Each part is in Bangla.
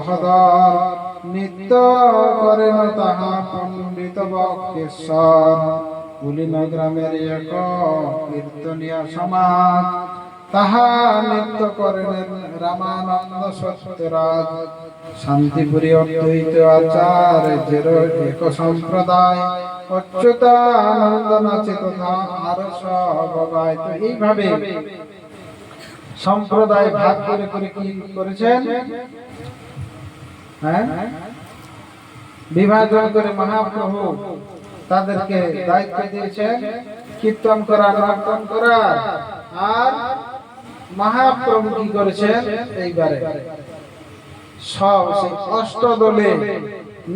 সহদর নিত্য করেন তাহা পণ্ডিত বক্রেশ্বর পুলিন গ্রামের এক কীর্তনিয়া সমাজ, তাহা নিত্য করেন রামানন্দ সত্যরাজ। শান্তিপুরী অদ্বৈত আচার্যের এক সম্প্রদায়, অচ্যুতানন্দ নাচে তথা আর সবাই তো এইভাবে সম্প্রদায় ভাগ করে করে কি করেছেন? হ্যাঁ? বিভাজন করে মহাপ্রভু তাদেরকে দায়িত্ব দিয়েছেন কীর্তন করা নর্তন করা, আর মহাপ্রভু কি করেছেন? এইবারে। সব সেই অষ্টদলে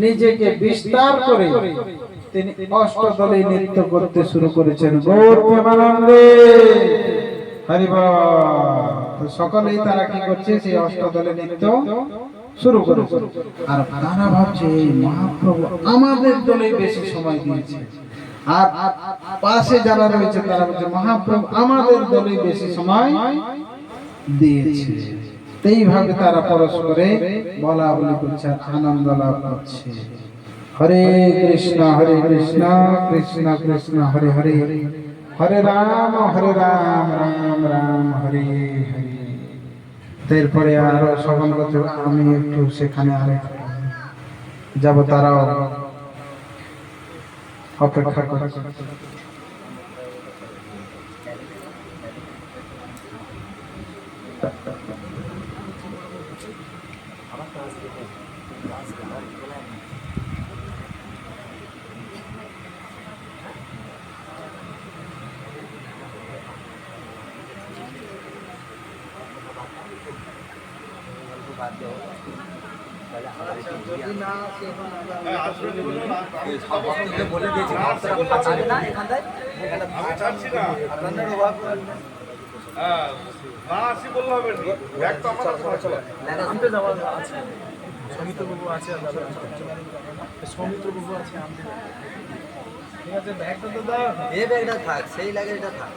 নিজেকে বিস্তার করে তিনি অষ্টদলে নৃত্য করতে শুরু করেছেন। গৌর প্রেমানন্দে। হরি বল। তো সকলেই তারা কি করছে? সেই অষ্টদলে নৃত্য শুরু করেছে আর তারা ভাবছে মহাপ্রভু আমাদের দলে বেশি সময় দিয়েছে। আর পাশে যারা রয়েছে, তারা বলছে, মহাপ্রভু আমাদের দলে বেশি সময় দিয়েছে। এইভাবে তারা পরস্পরে বলা বলি করছে আনন্দ লাভ করছে। হরে কৃষ্ণ হরে কৃষ্ণ কৃষ্ণ কৃষ্ণ, হরে হরে। হরে রাম হরে রাম রাম রাম হরে হরে এরপরে আরও সকল করতে আমি একটু সেখানে আর যাব তারাও অপেক্ষা করছে। বলে দিয়েছি ভক্তরা পাচ্ছে না এখানটায় এখানে চাচ্ছি অভাব হ্যাঁ না আসি বললে হবে না ব্যাগ তো আমার কাছে আছে। আনতে যাওয়ার আছে সৌমিত্রবাবু আছে সৌমিত্রবাবু আছে আনতে ঠিক আছে ব্যাগটা তো দাও এ ব্যাগটা থাক সেই লাগে এটা থাক